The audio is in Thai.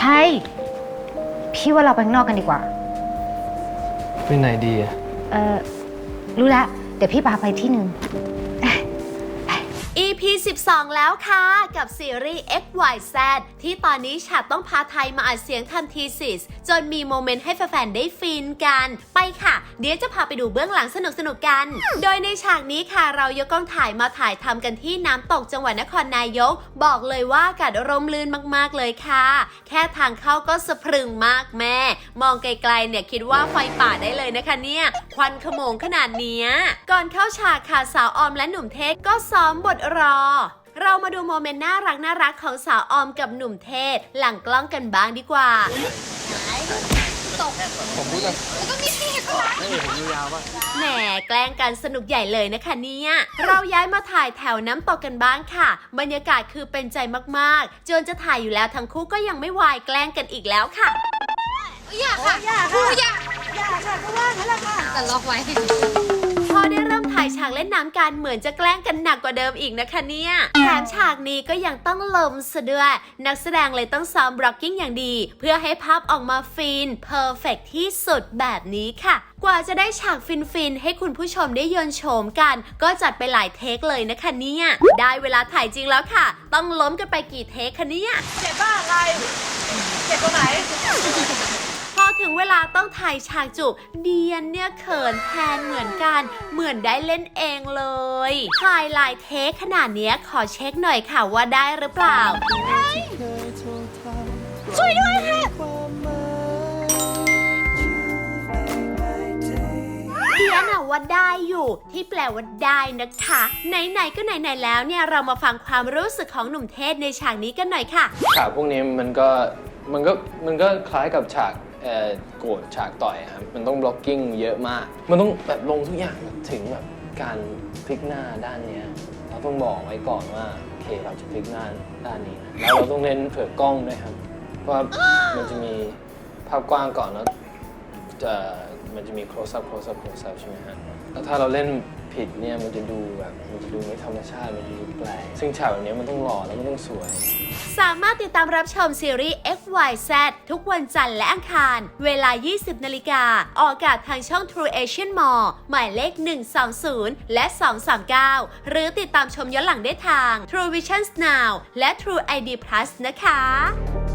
ไทย พี่ว่าเราไปข้างนอกกันดีกว่า ไปไหนดีอะ เออรู้แล้ว เดี๋ยวพี่พาไปที่หนึ่ง EP 12 แล้วค่ะกับซีรีส์ XYZ ที่ตอนนี้ฉาดต้องพาไทยมาอัดเสียงทำทีสิสจนมีโมเมนต์ให้แฟนๆได้ฟินกัน ไปค่ะ เดี๋ยวจะพาไปดูเบื้องหลังสนุกๆกัน โดยในฉากนี้ค่ะเรายกกล้องถ่ายมาถ่ายทำกันที่น้ำตกจังหวัดนครนายก บอกเลยว่าอากาศร่มรื่นมากๆเลยค่ะ แค่ทางเข้าก็สะพรึงมากแม่ มองไกลๆเนี่ยคิดว่าไฟป่าได้เลยนะคะเนี่ยควันขโมงขนาดนี้ก่อนเข้าฉากค่ะสาวออมและหนุ่มเทศก็ซ้อมบทรอเรามาดูโมเมนต์น่ารักน่ารักของสาวออมกับหนุ่มเทศ หลังกล้องกันบ้างดีกว่าแหมแกล้งกันสนุกใหญ่เลยนะคะเนี่ย เราย้ายมาถ่ายแถวน้ำตกกันบ้างค่ะ บรรยากาศคือเป็นใจมากๆ จนจะถ่ายอยู่แล้วทั้งคู่ก็ยังไม่วายแกล้งกันอีกแล้วค่ะ อย่าค่ะอย่าค่ะอย่าอย่าค่ะก็ว่างั้นแหละค่ะแต่ล็อกไว้พอ ได้เริ่มถ่ายฉากเล่นน้ำกันเหมือนจะแกล้งกันหนักกว่าเดิมอีกนะคะเนี่ยแถมฉากนี้ก็ยังต้องลมซะด้วยนักแสดงเลยต้องซ้อมบล็อกกิ้งอย่างดี เพื่อให้ภาพออกมาฟินเพอร์เฟกที่สุดแบบนี้ค่ะ กว่าจะได้ฉากฟินๆให้คุณผู้ชมได้ยนต์โฉมกัน ก็จัดไปหลายเทคเลยนะคะเนี่ยได้เวลาถ่ายจริงแล้วค่ะ ต้องล้มกันไปกี่เทคคะเนี่ยเจ็บบ้าอะไรเจ็บตรงไหนพอถึง เวลาต้องถ่ายฉากจูบเดียนเนี่ยเขินแทนเหมือนกัน เหมือนได้เล่นเองเลยถ่ายหลายเทคขนาดเนี้ยขอเช็คหน่อยค่ะว่าได้หรือเปล่า ช่วยด้วยค่ะเดียนอะว่าได้อยู่ ที่แปลว่าได้นะคะ ไหนๆก็ไหนๆแล้วเนี่ยเรามาฟังความรู้สึกของหนุ่มเทศในฉากนี้กันหน่อยค่ะ ฉากพวกนี้มันก็มันก็มันก็คล้ายกับฉาก เอ่อโกรธฉากต่อยครับมันต้องบล็อกกิ้งเยอะมาก มันต้องแบบลงทุกอย่างถึงแบบการพลิกหน้าด้านเนี้ยเราต้องบอกไว้ก่อนว่าโอเคเราจะพลิกหน้าด้านนี้นะแล้วเราต้องเน้นเผื่อกล้องด้วยครับเพราะว่ามันจะมีภาพกว้างก่อนแล้วจะมันจะมี close up close up close up ใช่ไหมฮะ แล้วถ้าเราเล่นผิดเนี่ยมันจะดูแบบมันจะดูไม่ธรรมชาติมันจะดูแปลกซึ่งฉากแบบนี้มันต้องหล่อแล้วมันต้องสวย สามารถติดตามรับชมซีรีส์ XYZ ทุกวันจันทร์และอังคาร เวลา 20 นาฬิกา ออกอากาศทางช่อง True Asian Mall หมายเลข 120 และ 239 หรือติดตามชมย้อนหลังได้ทาง True Vision Now และ True ID Plus นะคะ